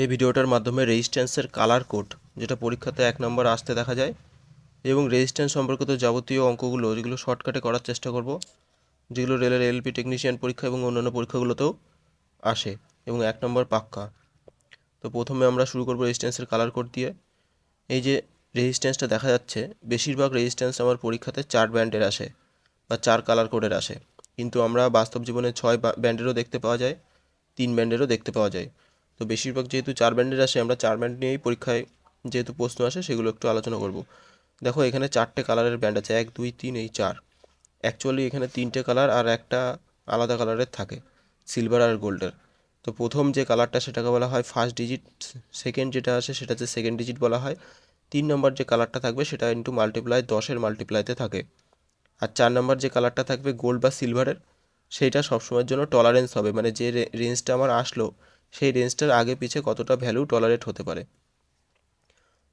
এই ভিডিওটার মাধ্যমে রেজিস্ট্যান্সের কালার কোড, যেটা পরীক্ষাতে এক নম্বর আসতে দেখা যায়, এবং রেজিস্ট্যান্স সম্পর্কিত যাবতীয় অঙ্কগুলো, যেগুলো শর্টকাটে করার চেষ্টা করব, যেগুলো রেলের এলপি টেকনিশিয়ান পরীক্ষা এবং অন্যান্য পরীক্ষাগুলোতেও আসে, এবং এক নম্বর পাক্কা। তো প্রথমে আমরা শুরু করব রেজিস্ট্যান্সের কালার কোড দিয়ে। এই যে রেজিস্ট্যান্সটা দেখা যাচ্ছে, বেশিরভাগ রেজিস্ট্যান্স আমার পরীক্ষাতে চার ব্যান্ডের আসে, বা চার কালার কোডের আসে। কিন্তু আমরা বাস্তব জীবনে ছয় ব্যান্ডেরও দেখতে পাওয়া যায়, তিন ব্যান্ডেরও দেখতে পাওয়া যায়। তো বেশিরভাগ যেহেতু চার ব্যান্ডের আসে, আমরা চার ব্যান্ড নিয়েই পরীক্ষায় যেহেতু প্রশ্ন আসে, সেগুলো একটু আলোচনা করব। দেখো, এখানে চারটে কালারের ব্যান্ড আছে, এক, দুই, তিন, এই চার। অ্যাকচুয়ালি এখানে তিনটে কালার আর একটা আলাদা কালারের থাকে, সিলভার আর গোল্ডের। তো প্রথম যে কালারটা সেটাকে বলা হয় ফার্স্ট ডিজিট, সেকেন্ড যেটা আসে সেটা হচ্ছে সেকেন্ড ডিজিট বলা হয়। তিন নম্বর যে কালারটা থাকবে সেটা ইন্টু মাল্টিপ্লাই দশের মাল্টিপ্লাইতে থাকে। আর চার নম্বর যে কালারটা থাকবে গোল্ড বা সিলভারের, সেইটা সবসময়ের জন্য টলারেন্স হবে মানে যে রেঞ্জটা আমার আসলো সেই রেঞ্জটার আগে পিছে কতটা ভ্যালু টলারেট হতে পারে।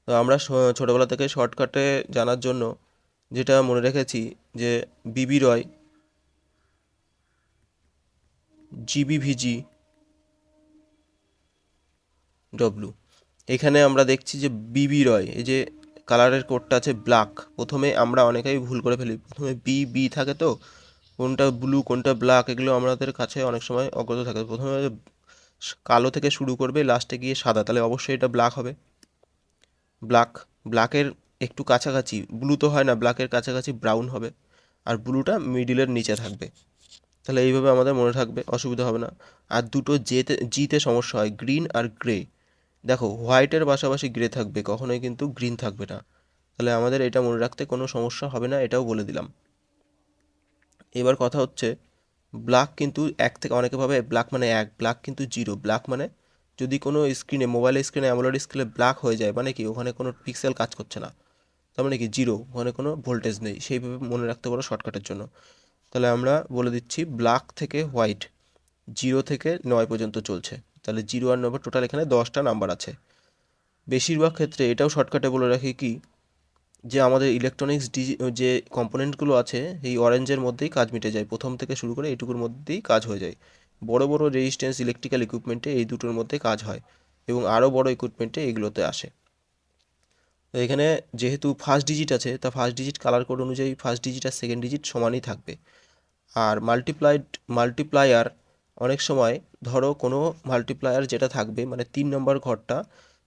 তো আমরা ছোটোবেলা থেকে শর্টকাটে জানার জন্য যেটা মনে রেখেছি যে বিবি রয় জিবি ভিজি ডব্লু এখানে আমরা দেখছি যে বিবি রয় এই যে কালারের কোডটা আছে ব্ল্যাক প্রথমে আমরা অনেকেই ভুল করে ফেলি। প্রথমে বি বি থাকে তো, কোনটা ব্লু কোনটা ব্ল্যাক এগুলো আমাদের কাছে অনেক সময় অগ্রত থাকে। প্রথমে কালো থেকে শুরু করবে, লাস্টে গিয়ে সাদা। তাহলে অবশ্যই এটা ব্ল্যাক হবে। ব্ল্যাক ব্ল্যাকের একটু কাছাকাছি ব্লু তো হয় না ব্ল্যাকের কাছাকাছি ব্রাউন হবে। আর ব্লুটা মিডিলের নিচে থাকবে। তাহলে এইভাবে আমাদের মনে থাকবে, অসুবিধা হবে না। আর দুটো জেতে জিতে সমস্যা হয় গ্রিন আর গ্রে দেখো হোয়াইটের পাশাপাশি গ্রে থাকবে, কখনোই কিন্তু গ্রিন থাকবে না। তাহলে আমাদের এটা মনে রাখতে কোনো সমস্যা হবে না, এটাও বলে দিলাম। এবার কথা হচ্ছে ব্ল্যাক কিন্তু এক থেকে অনেকে ভাবে ব্ল্যাক মানে এক ব্ল্যাক কিন্তু জিরো ব্ল্যাক মানে যদি কোনো স্ক্রিনে মোবাইল স্ক্রিনে অ্যামোলেড স্ক্রিনে ব্ল্যাক হয়ে যায় মানে কি ওখানে কোনো পিক্সেল কাজ করছে না। তার মানে কি জিরো ওখানে কোনো ভোল্টেজ নেই, সেইভাবে মনে রাখতে পারো শর্টকাটের জন্য। তাহলে আমরা বলে দিচ্ছি ব্ল্যাক থেকে হোয়াইট জিরো থেকে নয় পর্যন্ত চলছে। তাহলে জিরো আর নম্বর টোটাল এখানে দশটা নাম্বার আছে। বেশিরভাগ ক্ষেত্রে এটাও শর্টকাটে বলে রাখি কি যে আমাদের ইলেকট্রনিক্স ডিজি যে কম্পোনেন্টগুলো আছে, এই অরেঞ্জের মধ্যেই কাজ মিটে যায়। প্রথম থেকে শুরু করে এইটুকুর মধ্যেই কাজ হয়ে যায়। বড় বড় রেজিস্ট্যান্স ইলেকট্রিক্যাল ইকুইপমেন্টে এই দুটোর মধ্যে কাজ হয় এবং আরও বড় ইকুইপমেন্টে এগুলোতে আসে। তো এখানে যেহেতু ফার্স্ট ডিজিট আছে, তা ফার্স্ট ডিজিট কালার কোড অনুযায়ী ফার্স্ট ডিজিট আর সেকেন্ড ডিজিট সমানই থাকবে। আর মাল্টিপ্লাইড মাল্টিপ্লায়ার অনেক সময় ধরো কোনো মাল্টিপ্লায়ার যেটা থাকবে মানে তিন নম্বর ঘরটা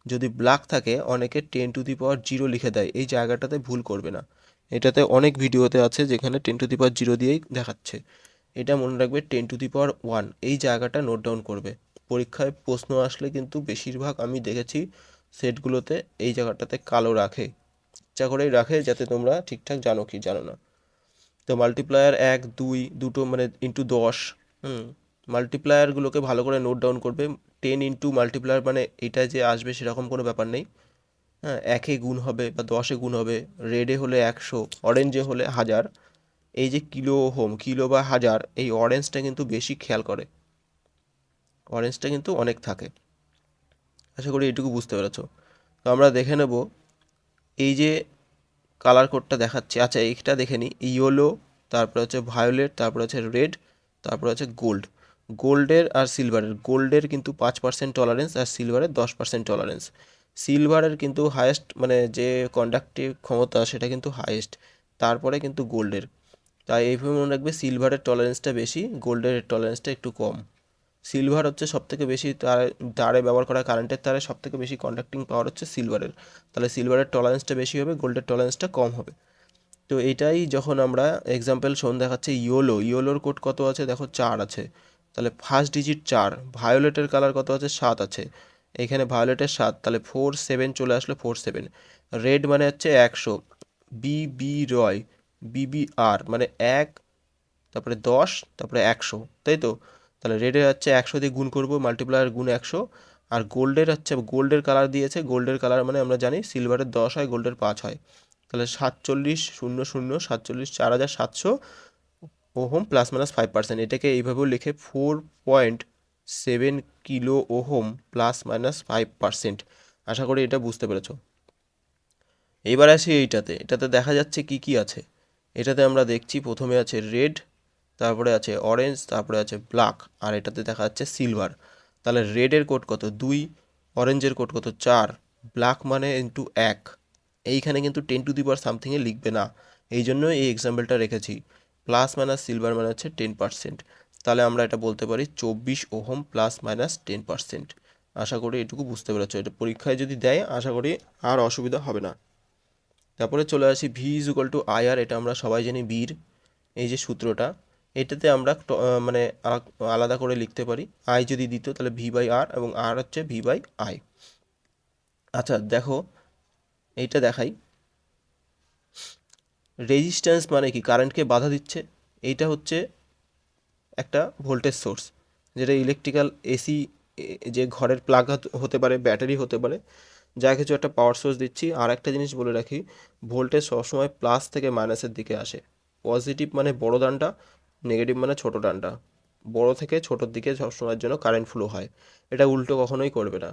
যদি ব্ল্যাক থাকে, অনেকে ten to the power zero লিখে দেয়। এই জায়গাটাতে ভুল করবে না। এটাতে অনেক ভিডিওতে আছে যেখানে ten to the power zero দিয়েই দেখাচ্ছে। এটা মনে রাখবে ten to the power one এই জায়গাটা নোট ডাউন করবে। পরীক্ষায় প্রশ্ন আসলে কিন্তু বেশিরভাগ আমি দেখেছি সেটগুলোতে এই জায়গাটাতে কালো রাখে। ইচ্ছা করেই রাখে যাতে তোমরা ঠিকঠাক জানো কি জানো না। তো মাল্টিপ্লায়ার এক, দুই, দুটো মানে ইন্টু দশ, হুম। মাল্টিপ্লায়ারগুলোকে ভালো করে নোট ডাউন করবে। টেন ইন্টু মাল্টিপ্লায়ার মানে এটা যে আসবে সেরকম কোনো ব্যাপার নেই। হ্যাঁ একে গুণ হবে বা দশে গুণ হবে রেডে হলে একশো অরেঞ্জে হলে হাজার। এই যে কিলো হোম কিলো বা হাজার, এই অরেঞ্জটা কিন্তু বেশি খেয়াল করে। অরেঞ্জটা কিন্তু অনেক থাকে। আশা করি এটুকু বুঝতে পেরেছ। তো আমরা দেখে নেব, এই যে কালার কোডটা দেখাচ্ছে। আচ্ছা এইটা দেখে নিই ইয়েলো তারপরে হচ্ছে ভায়োলেট তারপরে হচ্ছে রেড তারপরে হচ্ছে গোল্ড গোল্ডের আর সিলভারের। গোল্ডের কিন্তু পাঁচ পার্সেন্ট টলারেন্স আর সিলভারের দশ পার্সেন্ট টলারেন্স সিলভারের কিন্তু হায়েস্ট মানে যে কন্ডাক্টিভ ক্ষমতা, সেটা কিন্তু হায়েস্ট তারপরে কিন্তু গোল্ডের। তাই এইভাবে মনে রাখবে সিলভারের টলারেন্সটা বেশি, গোল্ডের টলারেন্সটা একটু কম। সিলভার হচ্ছে সবথেকে বেশি তার, তারে ব্যবহার করা কারেন্টের তারে সবথেকে বেশি কন্ডাক্টিং পাওয়ার হচ্ছে সিলভারের। তাহলে সিলভারের টলারেন্সটা বেশি হবে, গোল্ডের টলারেন্সটা কম হবে। তো এটাই যখন আমরা এক্সাম্পল শোন দেখাচ্ছে, ইয়োলো। ইয়োলোর কোড কত আছে? দেখো চার আছে। তাহলে ফার্স্ট ডিজিট চার ভায়োলেটের কালার কত আছে? সাত আছে। এখানে ভায়োলেটের সাত, তাহলে ফোর সেভেন চলে আসলো ফোর সেভেন রেড মানে হচ্ছে একশো। বি বি রয় বিবি আর মানে এক, তারপরে দশ, তারপরে একশো, তাই তো? তাহলে রেডের হচ্ছে একশো দিয়ে গুণ করব মাল্টিপ্লায়ার গুণ একশো। আর গোল্ডের হচ্ছে গোল্ডের কালার দিয়েছে গোল্ডের কালার মানে আমরা জানি সিলভারের দশ হয় গোল্ডের পাঁচ হয়। তাহলে সাতচল্লিশ, শূন্য শূন্য, সাতচল্লিশ, চার হাজার সাতশো ohm plus minus five percent এটাকে এইভাবেও লিখে four point seven kilo ohm plus minus five percent আশা করি এটা বুঝতে পেরেছ। এবার আসি এইটাতে। এটাতে দেখা যাচ্ছে কি কি আছে। এটাতে আমরা দেখছি প্রথমে আছে রেড তারপরে আছে অরেঞ্জ তারপরে আছে ব্ল্যাক আর এটাতে দেখা যাচ্ছে সিলভার তাহলে রেডের কোড কত? দুই অরেঞ্জের কোড কত? চার। ব্ল্যাক মানে ইন্টু এক। এইখানে কিন্তু টেন টু দি পাওয়ার সামথিংয়ে লিখবে না। এই জন্য এই এক্সাম্পলটা রেখেছি। প্লাস মাইনাস সিলভার মানে হচ্ছে টেন পার্সেন্ট। তাহলে আমরা এটা বলতে পারি চব্বিশ ohm plus minus ten percent. আশা করি এটুকু বুঝতে পেরেছ। এটা পরীক্ষায় যদি দেয়, আশা করি আর অসুবিধা হবে না। তারপরে চলে আসি V is equal to I R এটা আমরা সবাই জানি বীর এই যে সূত্রটা, এটাতে আমরা মানে আলা- আলাদা করে লিখতে পারি। আই যদি দিত, তাহলে ভি বাই আর এবং আর হচ্ছে ভি বাই আই আচ্ছা দেখো, এইটা দেখাই। রেজিস্ট্যান্স মানে কি? কারেন্টকে বাধা দিচ্ছে। এইটা হচ্ছে একটা ভোল্টেজ সোর্স যেটা ইলেকট্রিক্যাল এসি যে ঘরের প্লাগ হতে পারে ব্যাটারি হতে পারে, যা কিছু একটা পাওয়ার সোর্স দিচ্ছি। আর একটা জিনিস বলে রাখি ভোল্টেজ সবসময় প্লাস থেকে মাইনাসের দিকে আসে। পজিটিভ মানে বড় ডানটা নেগেটিভ মানে ছোট ডানটা বড় থেকে ছোটোর দিকে সবসময়ের জন্য কারেন্ট ফ্লো হয়। এটা উল্টো কখনোই করবে না।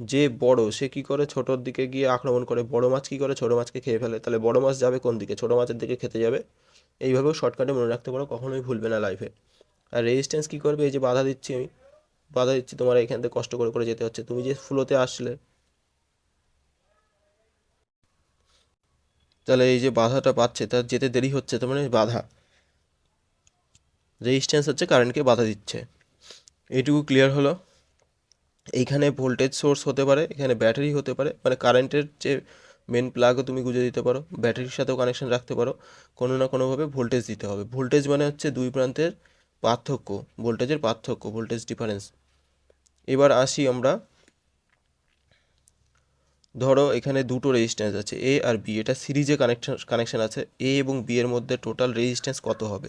যে বড় সে কি করে ছোটোর দিকে গিয়ে আক্রমণ করে? বড় মাছ কি করে? ছোট মাছকে খেয়ে ফেলে। তাহলে বড় মাছ যাবে কোন দিকে? ছোট মাছের দিকে খেতে যাবে। এইভাবেও শর্টকাটে মনে রাখতে পারো, কখনোই ভুলবে না লাইফে আর রেজিস্ট্যান্স কী করবে? এই যে বাধা দিচ্ছি আমি, বাধা দিচ্ছি তোমার এখান থেকে কষ্ট করে করে যেতে হচ্ছে। তুমি যে ফ্লোতে আসলে। তাহলে এই যে বাধাটা পাচ্ছে, তার যেতে দেরি হচ্ছে, তার মানে বাধা। রেজিস্ট্যান্স হচ্ছে কারেন্টকে বাধা দিচ্ছে। এইটুকু ক্লিয়ার হলো? এইখানে ভোল্টেজ সোর্স হতে পারে, এখানে ব্যাটারি হতে পারে মানে কারেন্টের যে মেন প্লাগও তুমি গুঁজে দিতে পারো ব্যাটারির সাথেও কানেকশন রাখতে পারো, কোনো না কোনোভাবে ভোল্টেজ দিতে হবে। ভোল্টেজ মানে হচ্ছে দুই প্রান্তের পার্থক্য ভোল্টেজের পার্থক্য ভোল্টেজ ডিফারেন্স এবার আসি আমরা, ধরো এখানে দুটো রেজিস্ট্যান্স আছে এ আর বি এটা সিরিজে কানেকশন কানেকশন আছে এ এবং বি এর মধ্যে টোটাল রেজিস্ট্যান্স কত হবে?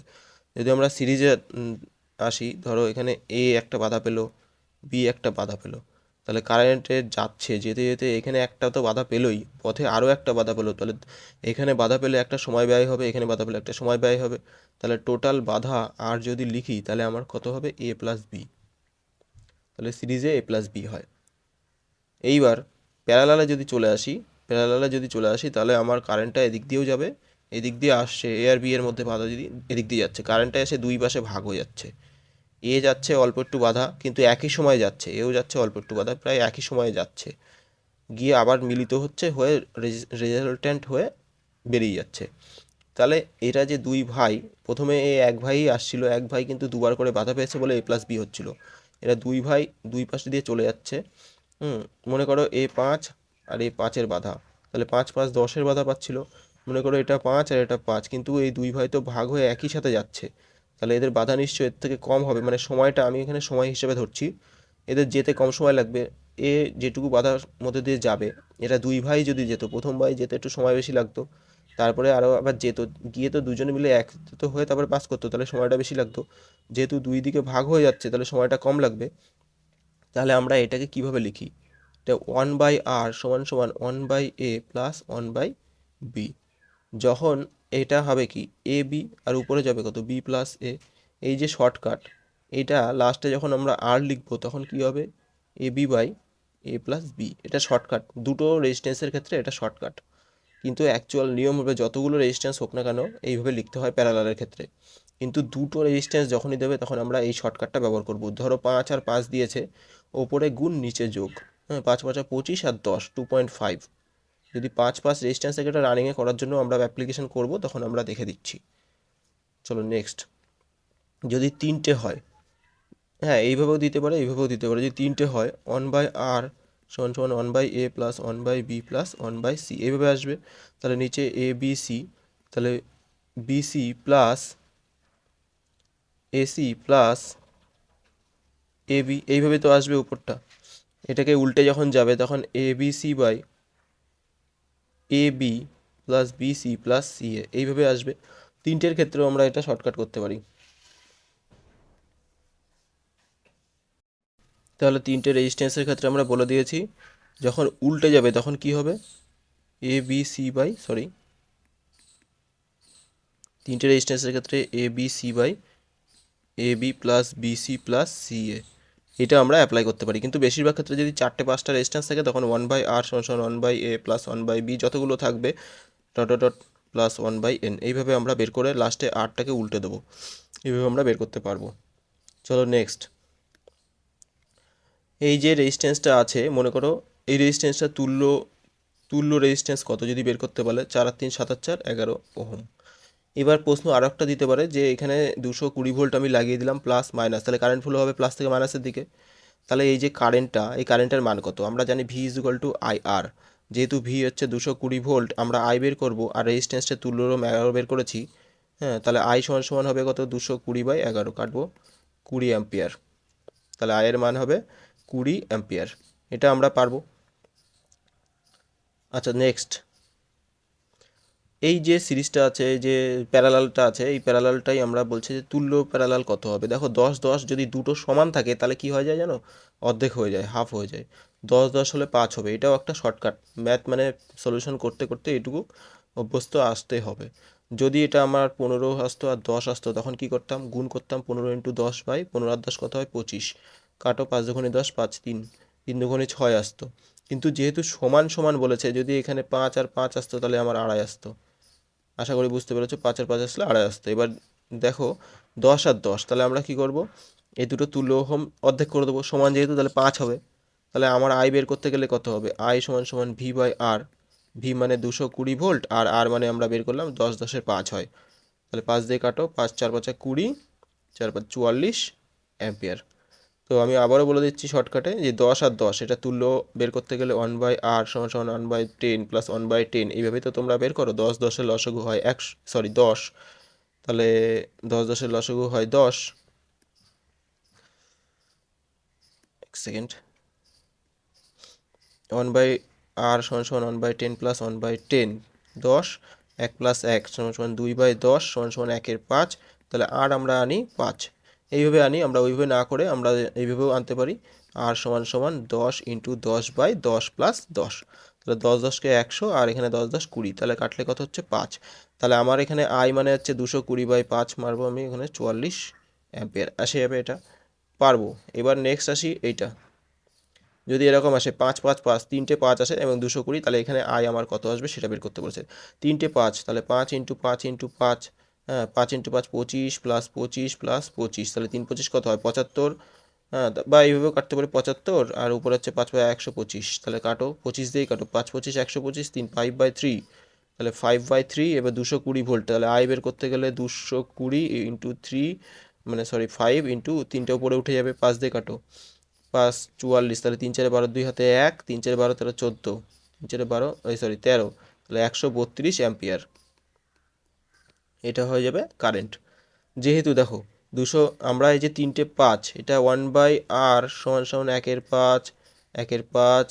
যদি আমরা সিরিজে আসি, ধরো এখানে এ একটা বাধা পেল বি একটা বাধা পেল। তাহলে কারেন্টে যাচ্ছে, যেতে যেতে এখানে একটা তো বাধা পেলোই, পথে আরও একটা বাধা পেল। তাহলে এখানে বাধা পেলে একটা সময় ব্যয় হবে, এখানে বাধা পেলে একটা সময় ব্যয় হবে। তাহলে টোটাল বাধা আর যদি লিখি, তাহলে আমার কত হবে? এ প্লাস বি তাহলে সিরিজে এ প্লাস বি হয়। এইবার প্যারালালে যদি চলে আসি, প্যারালালে যদি চলে আসি, তাহলে আমার কারেন্টটা এদিক দিয়েও যাবে, এদিক দিয়ে আসছে এ আর বি এর মধ্যে বাধা যদি এদিক দিয়ে যাচ্ছে, কারেন্টটা এসে দুই পাশে ভাগ হয়ে যাচ্ছে। এ যাচ্ছে, অল্প একটু বাধা, কিন্তু একই সময়ে যাচ্ছে, এও যাচ্ছে, অল্প একটু বাধা, প্রায় একই সময়ে যাচ্ছে। গিয়ে আবার মিলিত হচ্ছে হয়ে রেজাল্ট্যান্ট হয়ে বেরিয়ে যাচ্ছে। তাহলে এটা যে দুই ভাই, প্রথমে এ এক ভাই আসছিল, এক ভাই কিন্তু দুবার করে বাধা পেয়েছে বলে এ প্লাস বি হচ্ছিল। এরা দুই ভাই দুই পাশে দিয়ে চলে যাচ্ছে। হুম, মনে করো এ পাঁচ আর এ পাঁচের বাধা। তাহলে পাঁচ পাঁচ দশের বাধা পাচ্ছিল। মনে করো এটা পাঁচ আর এটা পাঁচ, কিন্তু এই দুই ভাই তো ভাগ হয়ে একই সাথে যাচ্ছে। তাহলে এদের বাধা নিশ্চয় এর থেকে কম হবে। মানে সময়টা আমি এখানে সময় হিসেবে ধরছি। এদের যেতে কম সময় লাগবে। এ যেটুকু বাধার মধ্যে দিয়ে যাবে, এটা দুই ভাই যদি যেত, প্রথম ভাই যেতে একটু সময় বেশি লাগতো, তারপরে আরও আবার যেত, গিয়ে তো দুজনে মিলে এক তো হয়ে তারপরে পাস করতো, তাহলে সময়টা বেশি লাগতো। যেহেতু দুই দিকে ভাগ হয়ে যাচ্ছে, তাহলে সময়টা কম লাগবে। তাহলে আমরা এটাকে কীভাবে লিখি? এটা ওয়ান বাই আর সমান সমান one by A plus one by B. যখন এটা হবে কি? এ বি আর উপরে যাবে কত? বি প্লাস এ এই যে শর্টকাট এটা লাস্টে যখন আমরা আর লিখব, তখন কি হবে? A B by A plus B এটা শর্টকাট দুটো রেজিস্ট্যান্সের ক্ষেত্রে এটা শর্টকাট কিন্তু অ্যাকচুয়াল নিয়ম হবে, যতগুলো রেজিস্ট্যান্স হোক না কেন, এইভাবে লিখতে হয় প্যারালালের ক্ষেত্রে। কিন্তু দুটো রেজিস্ট্যান্স যখনই দেবে, তখন আমরা এই শর্টকাটটা ব্যবহার করব। ধরো পাঁচ আর পাঁচ দিয়েছে, ওপরে গুণ, নিচে যোগ। হ্যাঁ পাঁচ পাঁচা পঁচিশ আর দশ টু পয়েন্ট ফাইভ যদি পাঁচ পাঁচ রেজিস্ট্যান্স থেকে এটা রানিংয়ে করার জন্য আমরা অ্যাপ্লিকেশন করব, তখন আমরা দেখে দিচ্ছি। চলো নেক্সট যদি তিনটে হয় হ্যাঁ এইভাবেও দিতে পারে, এইভাবেও দিতে পারে। যদি তিনটে হয় ওয়ান বাই আর সমান সমান one by A plus one by B plus one by C এইভাবে আসবে। তাহলে নিচে এ বি সি তাহলে B C plus AC plus A B এইভাবে তো আসবে উপরটা। এটাকে উল্টে যখন যাবে, তখন A B C by A B plus B C plus C A. এইভাবে আসবে। তিনটের ক্ষেত্রেও আমরা এটা শর্টকাট করতে পারি। তাহলে তিনটে রেজিস্ট্যান্সের ক্ষেত্রে আমরা বলে দিয়েছি, যখন উল্টে যাবে তখন কি হবে? A B C by sorry তিনটে রেজিস্ট্যান্সের ক্ষেত্রে A B C by A B plus B C plus C A. এটা আমরা অ্যাপ্লাই করতে পারি। কিন্তু বেশিরভাগ ক্ষেত্রে যদি চারটে, পাঁচটা রেজিস্ট্যান্স থাকে, তখন ওয়ান বাই আর সমান one by A plus one by B যতগুলো থাকবে dot dot plus one by N এইভাবে আমরা বের করে লাস্টে আরটাকে উল্টে দেবো। এইভাবে আমরা বের করতে পারব। চলো নেক্সট এই যে রেজিস্ট্যান্সটা আছে, মনে করো এই রেজিস্ট্যান্সটা তুল্য তুল্য রেজিস্ট্যান্স কত? যদি বের করতে বলে, চার আর তিন, সাত আর চার, এগারো ওহম। এবার প্রশ্ন আরও একটা দিতে পারে যে এখানে দুশো কুড়ি ভোল্ট আমি লাগিয়ে দিলাম প্লাস মাইনাস তাহলে কারেন্ট ফ্লো হবে প্লাস থেকে মাইনাসের দিকে। তাহলে এই যে কারেন্টটা এই কারেন্টের মান কত? আমরা জানি V is equal to I R যেহেতু ভি হচ্ছে দুশো কুড়ি ভোল্ট, আমরা আই বের করব আর রেজিস্ট্যান্সটা তুল্যরম এগারো বের করেছি হ্যাঁ তাহলে আই সমান সমান হবে কত? দুশো কুড়ি বাই এগারো। কাটবো কুড়ি অ্যাম্পিয়ার তাহলে আয়ের মান হবে কুড়ি অ্যাম্পিয়ার এটা আমরা পারব। আচ্ছা নেক্সট এই যে সিরিজটা আছে যে প্যারালালটা আছে, এই প্যারালালটাই আমরা বলছি যে তুল্য প্যারালাল কত হবে? দেখো, দশ দশ যদি দুটো সমান থাকে, তাহলে কি হয়ে যায় জানো? অর্ধেক হয়ে যায় হাফ হয়ে যায়। দশ দশ হলে পাঁচ হবে, এটাও একটা শর্টকাট ম্যাথ মানে সলিউশন করতে করতে এটুকু অভ্যস্ত আসতে হবে। যদি এটা আমার পনেরো আসতো আর দশ আসতো, তখন কি করতাম? গুণ করতাম পনেরো ইন্টু দশ বাই, পনেরো আর দশ কত হয়? পঁচিশ। কাটো পাঁচ দুগুণে দশ, পাঁচ তিন। তিন দুগুণে ছয় আসতো। কিন্তু যেহেতু সমান সমান বলেছে, যদি এখানে পাঁচ আর পাঁচ আসতো, তাহলে আমার আড়াই আসতো। আশা করি বুঝতে পেরেছ, পাঁচ আর পাঁচ আসলে আড়াই আসতো। এবার দেখো, দশ আর দশ, তাহলে আমরা কি করব? এই দুটো তুল্য হোম অর্ধেক করে দেবো, সমান যেহেতু তাহলে পাঁচ হবে। তাহলে আমার আই বের করতে গেলে কত হবে? আই সমান সমান ভি বাই আর ভি মানে দুশো কুড়ি ভোল্ট, আর আর মানে আমরা বের করলাম দশ দশের পাঁচ হয়। তাহলে পাঁচ দিয়ে কাটো, পাঁচ, চার পাঁচা কুড়ি, চার পাঁচ চুয়াল্লিশ অ্যাম্পিয়ার। তো আমি আবারও বলে দিচ্ছি শর্টকাটে যে দশ আর দশ, এটা তুল্য বের করতে গেলে ওয়ান বাই আর সমান সমান one by ten plus one by ten এইভাবেই তো তোমরা বের করো, দশ দশের লসগু হয় এক সরি দশ। তাহলে দশ দশের লসগু হয় দশ। এক সেকেন্ড ওয়ান বাই আর সমান সমান one by ten plus one by ten দশ, এক প্লাস এক সমান সমান দুই বাই দশ সমান সমান একের পাঁচ, তাহলে আর আমরা আনি পাঁচ। এইভাবে আনি, আমরা ওইভাবে না করে আমরা এইভাবেও আনতে পারি। আর সমান সমান দশ ইন্টু দশ বাই দশ প্লাস দশ। তাহলে দশ দশকে একশো আর এখানে দশ দশ কুড়ি। তাহলে কাটলে কত হচ্ছে? পাঁচ। তাহলে আমার এখানে আই মানে হচ্ছে দুশো কুড়ি বাই পাঁচ মারবো আমি এখানে চুয়াল্লিশ অ্যাম্পিয়ার। আসে যাবে এটা। পারব। এবার নেক্সট আসি এইটা। যদি এরকম আসে, পাঁচ পাঁচ পাঁচ, তিনটে পাঁচ আসে এবং দুশো কুড়ি, তাহলে এখানে আয় আমার কত আসবে? সেটা বের করতে বলেছে। তিনটে পাঁচ। তাহলে পাঁচ ইন্টু পাঁচ ইন্টু পাঁচ হ্যাঁ পাঁচ ইন্টু পাঁচ পঁচিশ প্লাস পঁচিশ প্লাস পঁচিশ। তাহলে তিন পঁচিশ কত হয়? পঁচাত্তর। হ্যাঁ বা এইভাবেও কাটতে পারি পঁচাত্তর আর উপরে হচ্ছে পাঁচ বাই একশো পঁচিশ। তাহলে কাটো, পঁচিশ দিয়েই কাটো। পাঁচ পঁচিশ, একশো পঁচিশ, তিন ফাইভ বাই থ্রি তাহলে ফাইভ বাই থ্রি এবার দুশো কুড়ি ভোল্ট তাহলে আয় বের করতে গেলে দুশো কুড়ি ইন্টু থ্রি মানে সরি ফাইভ ইন্টু তিনটে উপরে উঠে যাবে, পাঁচ দিয়ে কাটো। পাঁচ চুয়াল্লিশ, তাহলে তিন চারে বারো, দুই হাতে এক, তিন চারে বারো, তেরো, চোদ্দ। তিন চারে বারো সরি তেরো। তাহলে একশো বত্রিশ অ্যাম্পিয়ার এটা হয়ে যাবে কারেন্ট যেহেতু দেখো, দুশো, আমরা এই যে তিনটে পাঁচ, এটা ওয়ান বাই আর সমান সমান একের পাঁচ একের পাঁচ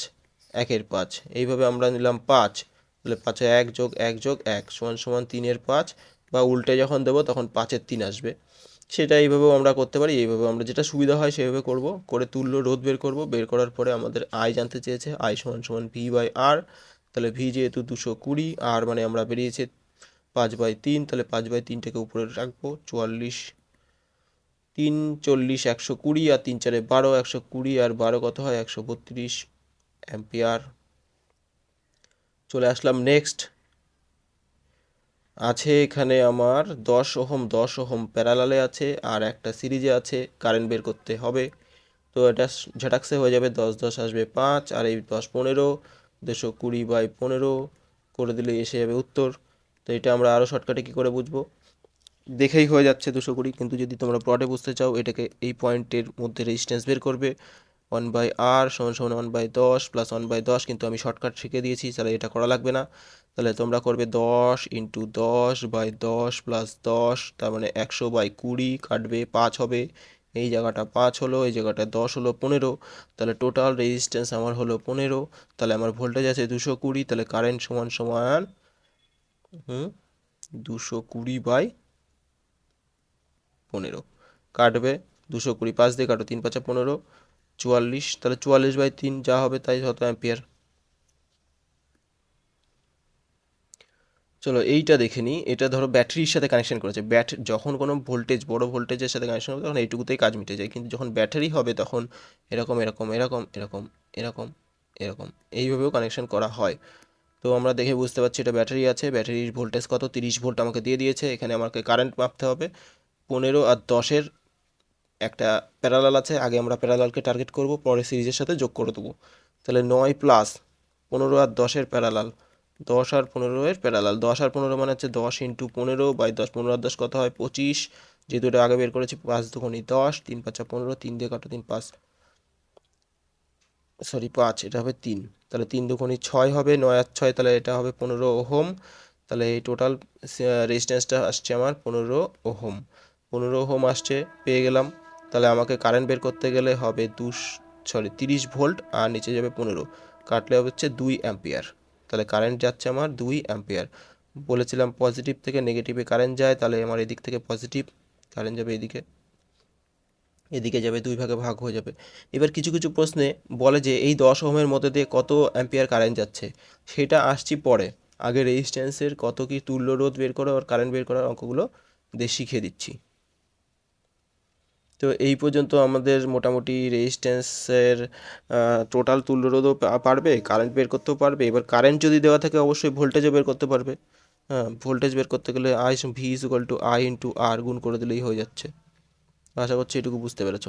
একের পাঁচ। এইভাবে আমরা নিলাম পাঁচ, তাহলে পাঁচে এক যোগ এক যোগ এক, সমান সমান তিনের পাঁচ, বা উল্টে যখন দেবো তখন পাঁচের তিন আসবে। সেটা এইভাবেও আমরা করতে পারি, এইভাবে আমরা যেটা সুবিধা হয় সেইভাবে করব, করে তুল্য রোধ বের করব, বের করার পরে আমাদের আয় জানতে চেয়েছে আয় সমান সমান ভি বাই আর তাহলে ভি যেহেতু দুশো কুড়ি আর মানে আমরা বেরিয়েছে পাঁচ বাই তিন, তাহলে পাঁচ বাই তিনটাকে উপরে রাখব চুয়াল্লিশ। তিন, চল্লিশ, একশো কুড়ি আর তিন চারে বারো, একশো কুড়ি আর বারো কত হয়? একশো বত্রিশ অ্যাম্পিয়ার। চলে আসলাম নেক্সট। আছে এখানে আমার দশ ওহম দশ ওহম প্যারালালে আছে আর একটা সিরিজে আছে, কারেন্ট বের করতে হবে। তো এটা ঝাটাক্সে হয়ে যাবে দশ দশ আসবে পাঁচ আর এই দশ পনেরো, দুশো কুড়ি বাই পনেরো করে দিলে এসে যাবে উত্তর। তো এটা আমরা আরও শর্টকাটে কী করে বুঝব? দেখেই হয়ে যাচ্ছে দুশো কুড়ি, কিন্তু যদি তোমরা প্লটে বুঝতে চাও, এটাকে এই পয়েন্টের মধ্যে রেজিস্ট্যান্স বের করবে। ওয়ান বাই আর সমান সমান ওয়ান বাই দশ প্লাস ওয়ান বাই দশ, কিন্তু আমি শর্টকাট শিখে দিয়েছি, তাহলে এটা করা লাগবে না। তাহলে তোমরা করবে দশ ইন্টু দশ বাই দশ প্লাস দশ, তার মানে একশো বাই কুড়ি কাটবে, পাঁচ হবে। এই জায়গাটা পাঁচ হলো, এই জায়গাটা দশ হলো পনেরো। তাহলে টোটাল রেজিস্ট্যান্স আমার হলো পনেরো। তাহলে আমার ভোল্টেজ আছে দুশো কুড়ি, তাহলে কারেন্ট সমান সমান দুশো কুড়ি বাই পনেরো। কাটবে দুশো কুড়ি, পাঁচ দিয়ে কাটো, তিন পাঁচা পনেরো, চুয়াল্লিশ, তাহলে চুয়াল্লিশ বাই তিন যা হবে তাই শত অ্যাম্পিয়ার। চলো এইটা দেখে নিই, এটা ধরো ব্যাটারির সাথে কানেকশন করেছে। ব্যাট যখন কোনো ভোল্টেজ বড় ভোল্টেজের সাথে কানেকশন হবে, তখন এইটুকুতেই কাজ মিটে যায়। কিন্তু যখন ব্যাটারি হবে, তখন এরকম এরকম এরকম এরকম এরকম এরকম, এইভাবেও কানেকশন করা হয়। তো আমরা দেখে বুঝতে পারছি এটা ব্যাটারি আছে। ব্যাটারির ভোল্টেজ কত? তিরিশ ভোল্ট আমাকে দিয়ে দিয়েছে। এখানে আমাকে কারেন্ট মাপতে হবে। পনেরো আর দশের একটা প্যারালাল আছে। আগে আমরা প্যারালালকে টার্গেট করব পরে সিরিজের সাথে যোগ করে দেবো। তাহলে নয় প্লাস পনেরো আর দশের প্যারালাল দশ আর পনেরো এর প্যারালাল দশ আর পনেরো মানে হচ্ছে দশ ইন্টু পনেরো বাই দশ। পনেরো আর দশ কত হয়? পঁচিশ। যেহেতু এটা আগে বের করেছি, পাঁচ দুগুণি দশ। তিন পাঁচা পনেরো, তিন দিয়ে কাটো, তিন পাঁচ। সরি, পাঁচ, এটা হবে তিন। তাহলে তিন দুগুণি ছয় হবে, নয় আর ছয়, তাহলে এটা হবে পনেরো ওহম। তাহলে এই টোটাল রেজিস্ট্যান্সটা আসছে আমার পনেরো ওহম। পনেরো ওহম আসছে, পেয়ে গেলাম। তাহলে আমাকে কারেন্ট বের করতে গেলে হবে দুশ সরি, তিরিশ ভোল্ট, আর নিচে যাবে পনেরো। কাটলে হচ্ছে দুই অ্যাম্পিয়ার। তাহলে কারেন্ট যাচ্ছে আমার দুই অ্যাম্পিয়ার। বলেছিলাম পজিটিভ থেকে নেগেটিভে কারেন্ট যায়, তাহলে আমার এদিক থেকে পজিটিভ কারেন্ট যাবে এদিকে। এদিকে যাবে, দুই ভাগে ভাগ হয়ে যাবে। এবার কিছু কিছু প্রশ্নে বলে যে, এই দশ ওহমের মধ্যে দিয়ে কত অ্যাম্পিয়ার কারেন্ট যাচ্ছে? সেটা আসছি পরে। আগে রেজিস্ট্যান্সের কত কি তুল্য রোধ বের করো আর কারেন্ট বের করার অঙ্কগুলো দিয়ে শিখিয়ে দিচ্ছি। তো এই পর্যন্ত আমাদের মোটামুটি রেজিস্ট্যান্সের টোটাল তুল্য রোধও পারবে কারেন্ট বের করতেও পারবে। এবার কারেন্ট যদি দেওয়া থাকে, অবশ্যই ভোল্টেজও বের করতে পারবে। হ্যাঁ ভোল্টেজ বের করতে গেলে I V is equal to I into R গুণ করে দিলেই হয়ে যাচ্ছে। আশা করছি এটুকু বুঝতে পেরেছ।